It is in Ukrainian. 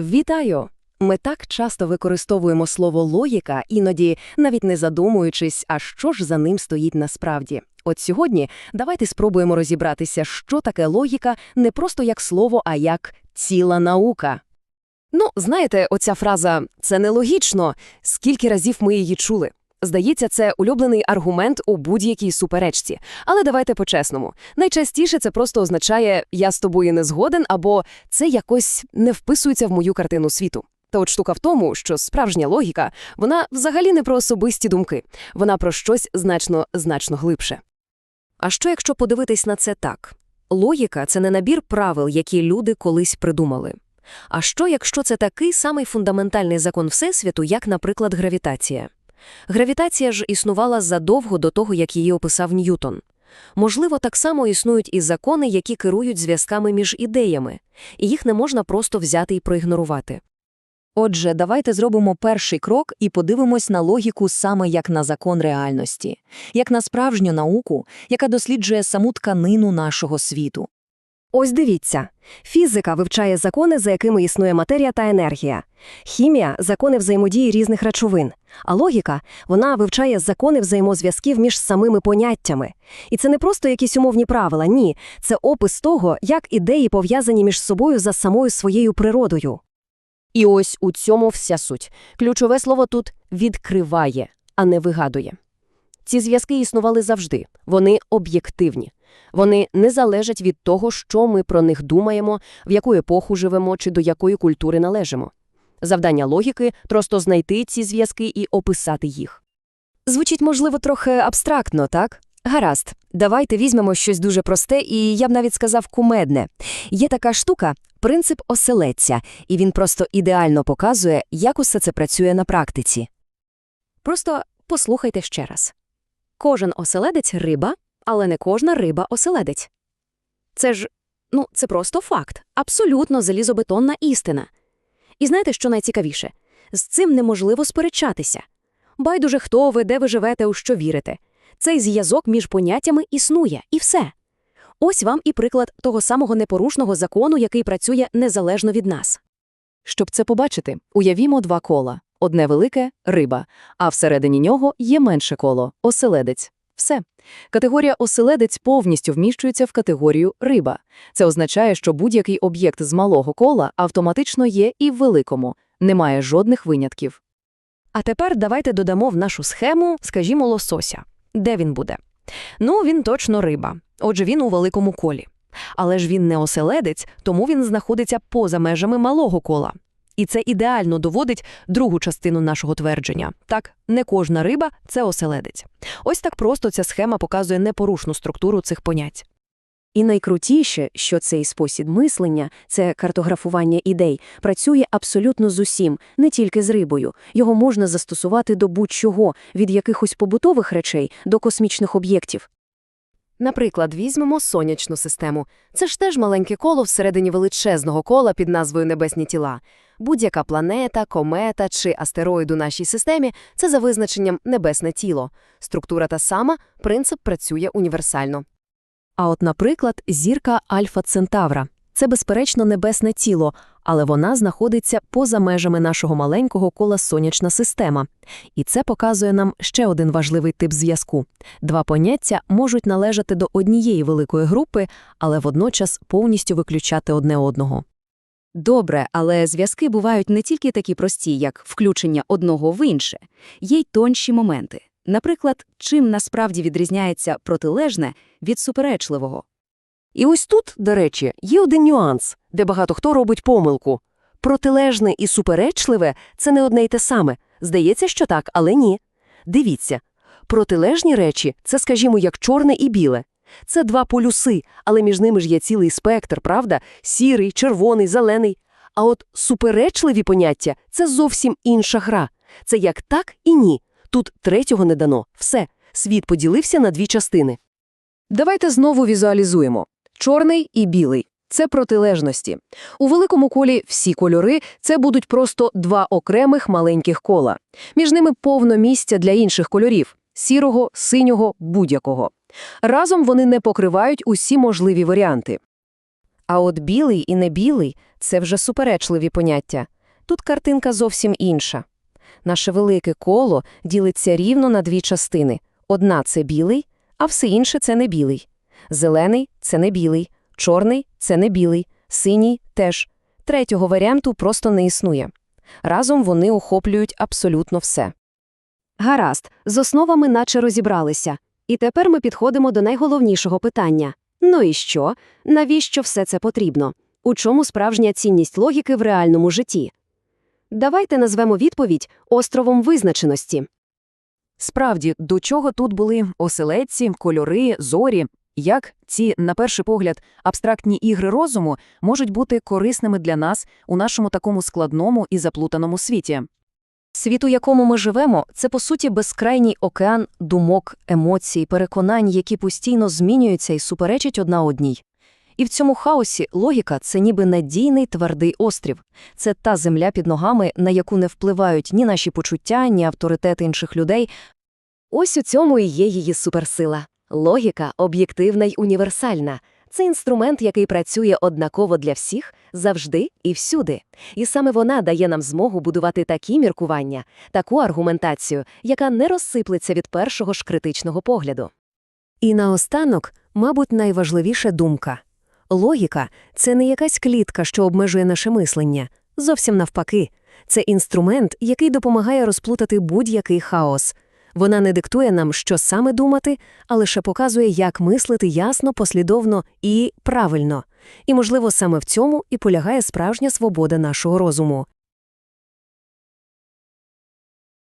Вітаю! Ми так часто використовуємо слово логіка, іноді навіть не задумуючись, а що ж за ним стоїть насправді. От сьогодні давайте спробуємо розібратися, що таке логіка не просто як слово, а як ціла наука. Ну, знаєте, оця фраза «це нелогічно», скільки разів ми її чули. Здається, це улюблений аргумент у будь-якій суперечці. Але давайте по-чесному. Найчастіше це просто означає «я з тобою не згоден» або «це якось не вписується в мою картину світу». Та от штука в тому, що справжня логіка, вона взагалі не про особисті думки, вона про щось значно, значно глибше. А що якщо подивитись на це так? Логіка – це не набір правил, які люди колись придумали. А що якщо це такий самий фундаментальний закон Всесвіту, як, наприклад, гравітація? Гравітація ж існувала задовго до того, як її описав Ньютон. Можливо, так само існують і закони, які керують зв'язками між ідеями, і їх не можна просто взяти і проігнорувати. Отже, давайте зробимо перший крок і подивимось на логіку саме як на закон реальності, як на справжню науку, яка досліджує саму тканину нашого світу. Ось дивіться. Фізика вивчає закони, за якими існує матерія та енергія. Хімія – закони взаємодії різних речовин. А логіка – вона вивчає закони взаємозв'язків між самими поняттями. І це не просто якісь умовні правила, ні. Це опис того, як ідеї пов'язані між собою за самою своєю природою. І ось у цьому вся суть. Ключове слово тут «відкриває», а не «вигадує». Ці зв'язки існували завжди. Вони об'єктивні. Вони не залежать від того, що ми про них думаємо, в яку епоху живемо чи до якої культури належимо. Завдання логіки – просто знайти ці зв'язки і описати їх. Звучить, можливо, трохи абстрактно, так? Гаразд, давайте візьмемо щось дуже просте і, я б навіть сказав, кумедне. Є така штука – принцип оселедця, і він просто ідеально показує, як усе це працює на практиці. Просто послухайте ще раз. Кожен оселедець – риба, але не кожна риба – оселедець. Це ж, ну, це просто факт, абсолютно залізобетонна істина. І знаєте, що найцікавіше? З цим неможливо сперечатися. Байдуже хто ви, де ви живете, у що вірите. Цей зв'язок між поняттями існує, і все. Ось вам і приклад того самого непорушного закону, який працює незалежно від нас. Щоб це побачити, уявімо два кола. Одне велике – риба, а всередині нього є менше коло – оселедець. Все. Категорія оселедець повністю вміщується в категорію риба. Це означає, що будь-який об'єкт з малого кола автоматично є і в великому. Немає жодних винятків. А тепер давайте додамо в нашу схему, скажімо, лосося. Де він буде? Ну, він точно риба. Отже, він у великому колі. Але ж він не оселедець, тому він знаходиться поза межами малого кола. І це ідеально доводить другу частину нашого твердження. Так, не кожна риба – це оселедець. Ось так просто ця схема показує непорушну структуру цих понять. І найкрутіше, що цей спосіб мислення, це картографування ідей, працює абсолютно з усім, не тільки з рибою. Його можна застосувати до будь-чого, від якихось побутових речей до космічних об'єктів. Наприклад, візьмемо сонячну систему. Це ж теж маленьке коло всередині величезного кола під назвою Небесні тіла. Будь-яка планета, комета чи астероїд у нашій системі – це за визначенням небесне тіло. Структура та сама, принцип працює універсально. А от, наприклад, зірка Альфа Центавра – це, безперечно, небесне тіло, але вона знаходиться поза межами нашого маленького кола сонячна система. І це показує нам ще один важливий тип зв'язку. Два поняття можуть належати до однієї великої групи, але водночас повністю виключати одне одного. Добре, але зв'язки бувають не тільки такі прості, як включення одного в інше. Є й тонші моменти. Наприклад, чим насправді відрізняється протилежне від суперечливого. І ось тут, до речі, є один нюанс, де багато хто робить помилку. Протилежне і суперечливе – це не одне й те саме. Здається, що так, але ні. Дивіться, протилежні речі – це, скажімо, як чорне і біле. Це два полюси, але між ними ж є цілий спектр, правда? Сірий, червоний, зелений. А от суперечливі поняття – це зовсім інша гра. Це як так і ні. Тут третього не дано. Все. Світ поділився на дві частини. Давайте знову візуалізуємо. Чорний і білий – це протилежності. У великому колі всі кольори – це будуть просто два окремих маленьких кола. Між ними повно місця для інших кольорів – сірого, синього, будь-якого. Разом вони не покривають усі можливі варіанти. А от білий і не білий – це вже суперечливі поняття. Тут картинка зовсім інша. Наше велике коло ділиться рівно на дві частини. Одна – це білий, а все інше – це не білий. Зелений – це не білий, чорний – це не білий, синій – теж. Третього варіанту просто не існує. Разом вони охоплюють абсолютно все. Гаразд, з основами наче розібралися. І тепер ми підходимо до найголовнішого питання. Ну і що? Навіщо все це потрібно? У чому справжня цінність логіки в реальному житті? Давайте назвемо відповідь островом визначеності. Справді, до чого тут були оселедці, кольори, зорі? Як ці, на перший погляд, абстрактні ігри розуму можуть бути корисними для нас у нашому такому складному і заплутаному світі? Світ, у якому ми живемо, це, по суті, безкрайній океан думок, емоцій, переконань, які постійно змінюються і суперечать одна одній. І в цьому хаосі логіка – це ніби надійний твердий острів. Це та земля під ногами, на яку не впливають ні наші почуття, ні авторитети інших людей. Ось у цьому і є її суперсила. Логіка об'єктивна й універсальна. Це інструмент, який працює однаково для всіх, завжди і всюди. І саме вона дає нам змогу будувати такі міркування, таку аргументацію, яка не розсиплеться від першого ж критичного погляду. І наостанок, мабуть, найважливіша думка. Логіка – це не якась клітка, що обмежує наше мислення. Зовсім навпаки. Це інструмент, який допомагає розплутати будь-який хаос. Вона не диктує нам, що саме думати, а лише показує, як мислити ясно, послідовно і правильно. І, можливо, саме в цьому і полягає справжня свобода нашого розуму.